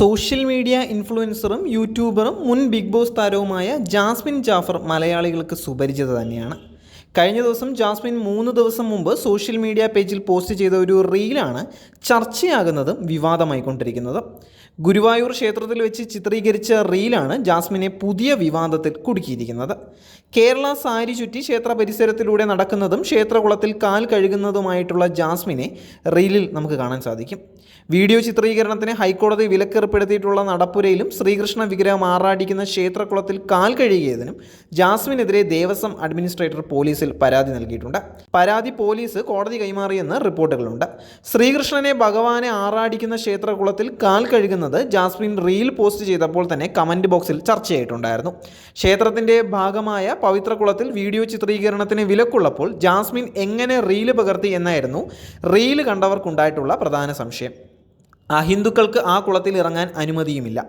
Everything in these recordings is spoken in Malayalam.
സോഷ്യൽ മീഡിയ ഇൻഫ്ലുവൻസറും യൂട്യൂബറും മുൻ ബിഗ് ബോസ് താരവുമായ ജാസ്മിൻ ജാഫർ മലയാളികൾക്ക് സുപരിചിത തന്നെയാണ്. കഴിഞ്ഞ ദിവസം ജാസ്മിൻ മൂന്ന് ദിവസം മുമ്പ് സോഷ്യൽ മീഡിയ പേജിൽ പോസ്റ്റ് ചെയ്ത ഒരു റീലാണ് ചർച്ചയാകുന്നതും വിവാദമായിക്കൊണ്ടിരിക്കുന്നത്. ഗുരുവായൂർ ക്ഷേത്രത്തിൽ വെച്ച് ചിത്രീകരിച്ച റീലാണ് ജാസ്മിനെ പുതിയ വിവാദത്തിൽ കുടുക്കിയിരിക്കുന്നത്. കേരള സാരി ചുറ്റി ക്ഷേത്ര പരിസരത്തിലൂടെ നടക്കുന്നതും ക്ഷേത്രകുളത്തിൽ കാൽ കഴുകുന്നതുമായിട്ടുള്ള ജാസ്മിനെ റീലിൽ നമുക്ക് കാണാൻ സാധിക്കും. വീഡിയോ ചിത്രീകരണത്തിന് ഹൈക്കോടതി വിലക്കേർപ്പെടുത്തിയിട്ടുള്ള നടപ്പുരയിലും ശ്രീകൃഷ്ണ വിഗ്രഹം ആറാടിക്കുന്ന ക്ഷേത്രകുളത്തിൽ കാൽ കഴുകിയതിനും ജാസ്മിനെതിരെ ദേവസ്വം അഡ്മിനിസ്ട്രേറ്റർ പോലീസിൽ പരാതി നൽകിയിട്ടുണ്ട്. പരാതി പോലീസ് കോടതി കൈമാറിയെന്ന് റിപ്പോർട്ടുകളുണ്ട്. ശ്രീകൃഷ്ണനെ ഭഗവാനെ ആറാടിക്കുന്ന ക്ഷേത്രകുളത്തിൽ കാൽ കഴുകുന്നത് ജാസ്മിൻ റീൽ പോസ്റ്റ് ചെയ്തപ്പോൾ തന്നെ കമന്റ് ബോക്സിൽ ചർച്ചയായിട്ടുണ്ടായിരുന്നു. ക്ഷേത്രത്തിന്റെ ഭാഗമായ പവിത്രകുളത്തിൽ വീഡിയോ ചിത്രീകരണത്തിന് വിലക്കുള്ളപ്പോൾ ജാസ്മിൻ എങ്ങനെ റീൽ പകർത്തി എന്നായിരുന്നു റീൽ കണ്ടവർക്കുണ്ടായിട്ടുള്ള പ്രധാന സംശയം. അഹിന്ദുക്കൾക്ക് ആ കുളത്തിൽ ഇറങ്ങാൻ അനുമതിയുമില്ല.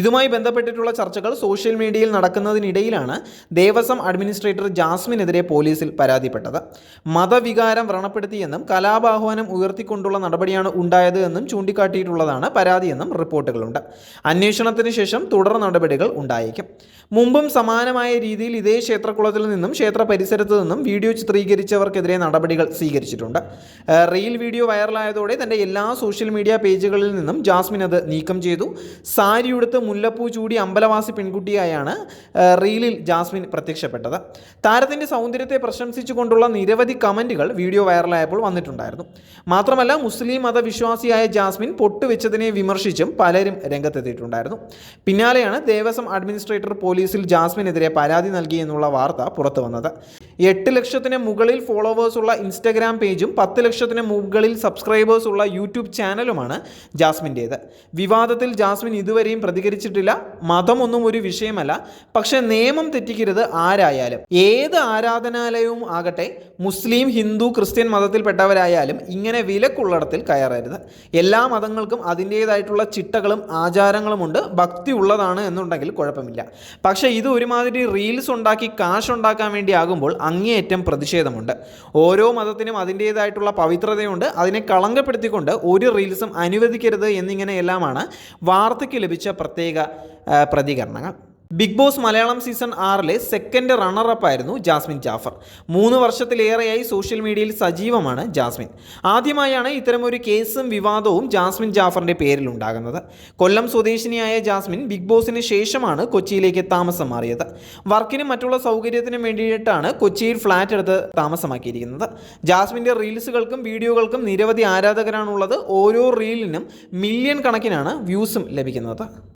ഇതുമായി ബന്ധപ്പെട്ടിട്ടുള്ള ചർച്ചകൾ സോഷ്യൽ മീഡിയയിൽ നടക്കുന്നതിനിടയിലാണ് ദേവസ്വം അഡ്മിനിസ്ട്രേറ്റർ ജാസ്മിനെതിരെ പോലീസിൽ പരാതിപ്പെട്ടത്. മതവികാരം വ്രണപ്പെടുത്തിയെന്നും കലാപാഹ്വാനം ഉയർത്തിക്കൊണ്ടുള്ള നടപടിയാണ് ഉണ്ടായത് എന്നും ചൂണ്ടിക്കാട്ടിയിട്ടുള്ളതാണ് പരാതിയെന്നും റിപ്പോർട്ടുകളുണ്ട്. അന്വേഷണത്തിന് ശേഷം തുടർ നടപടികൾ ഉണ്ടായേക്കും. മുമ്പും സമാനമായ രീതിയിൽ ഇതേ ക്ഷേത്രക്കുളത്തിൽ നിന്നും ക്ഷേത്ര പരിസരത്ത് നിന്നും വീഡിയോ ചിത്രീകരിച്ചവർക്കെതിരെ നടപടികൾ സ്വീകരിച്ചിട്ടുണ്ട്. റീൽ വീഡിയോ വൈറലായതോടെ തന്റെ എല്ലാ സോഷ്യൽ മീഡിയ പേജുകളിൽ നിന്നും ജാസ്മിൻ അത് നീക്കം ചെയ്തു. സാരി ഉടുത്ത് മുല്ലപ്പൂ ചൂടി അമ്പലവാസി പെൺകുട്ടിയായാണ് റീലിൽ ജാസ്മിൻ പ്രത്യക്ഷപ്പെട്ടത്. താരത്തിന്റെ സൗന്ദര്യത്തെ പ്രശംസിച്ചുകൊണ്ടുള്ള നിരവധി കമന്റുകൾ വീഡിയോ വൈറലായപ്പോൾ വന്നിട്ടുണ്ടായിരുന്നു. മാത്രമല്ല മുസ്ലിം മതവിശ്വാസിയായ ജാസ്മിൻ പൊട്ടുവെച്ചതിനെ വിമർശിച്ചും പലരും രംഗത്തെത്തിയിട്ടുണ്ടായിരുന്നു. പിന്നാലെയാണ് ദേവസ്വം അഡ്മിനിസ്ട്രേറ്റർ പോലീസിൽ ജാസ്മിനെതിരെ പരാതി നൽകി എന്നുള്ള വാർത്ത പുറത്തു വന്നത്. എട്ട് ലക്ഷത്തിന് മുകളിൽ ഫോളോവേഴ്സുള്ള ഇൻസ്റ്റഗ്രാം പേജും പത്ത് ലക്ഷത്തിന് മുകളിൽ സബ്സ്ക്രൈബേഴ്സുള്ള യൂട്യൂബ് ചാനലുമാണ് ജാസ്മിന്റേത്. വിവാദത്തിൽ ജാസ്മിൻ ഇതുവരെയും പ്രതികരിച്ചിട്ടില്ല. മതമൊന്നും ഒരു വിഷയമല്ല. പക്ഷേ നിയമം തെറ്റിക്കരുത് ആരായാലും. ഏത് ആരാധനാലയവും ആകട്ടെ മുസ്ലിം ഹിന്ദു ക്രിസ്ത്യൻ മതത്തിൽപ്പെട്ടവരായാലും ഇങ്ങനെ വിലക്കുള്ളിടത്തിൽ കയറരുത്. എല്ലാ മതങ്ങൾക്കും അതിന്റേതായിട്ടുള്ള ചിട്ടകളും ആചാരങ്ങളുമുണ്ട് ഭക്തി ഉള്ളതാണ് എന്നുണ്ടെങ്കിൽ കുഴപ്പമില്ല. പക്ഷേ ഇത് ഒരുമാതിരി റീൽസ് ഉണ്ടാക്കി കാശ് ഉണ്ടാക്കാൻ വേണ്ടി ആകുമ്പോൾ അങ്ങേയറ്റം പ്രതിഷേധമുണ്ട്. ഓരോ മതത്തിനും അതിന്റേതായിട്ടുള്ള പവിത്രതയുണ്ട്. അതിനെ കളങ്കപ്പെടുത്തിക്കൊണ്ട് ഒരു റീൽസും അനുവദിക്കരുത് എന്നിങ്ങനെയെല്ലാമാണ് വാർത്തയ്ക്ക് ലഭിച്ച പ്രത്യേക പ്രതികരണങ്ങൾ. ബിഗ് ബോസ് മലയാളം സീസൺ ആറിലെ സെക്കൻഡ് റണ്ണറപ്പ് ആയിരുന്നു ജാസ്മിൻ ജാഫർ. മൂന്ന് വർഷത്തിലേറെയായി സോഷ്യൽ മീഡിയയിൽ സജീവമാണ് ജാസ്മിൻ. ആദ്യമായാണ് ഇത്തരമൊരു കേസും വിവാദവും ജാസ്മിൻ ജാഫറിന്റെ പേരിൽ ഉണ്ടാകുന്നത് കൊല്ലം സ്വദേശിനിയായ ജാസ്മിൻ ബിഗ് ബോസിന് ശേഷമാണ് കൊച്ചിയിലേക്ക് താമസം മാറിയത്. വർക്കിനും മറ്റുള്ള സൗകര്യത്തിനും വേണ്ടിയിട്ടാണ് കൊച്ചിയിൽ ഫ്ലാറ്റ് എടുത്ത് താമസമാക്കിയിരിക്കുന്നത്. ജാസ്മിന്റെ റീൽസുകൾക്കും വീഡിയോകൾക്കും നിരവധി ആരാധകരാണുള്ളത്. ഓരോ റീലിനും മില്യൺ കണക്കിനാണ് വ്യൂസും ലഭിക്കുന്നത്.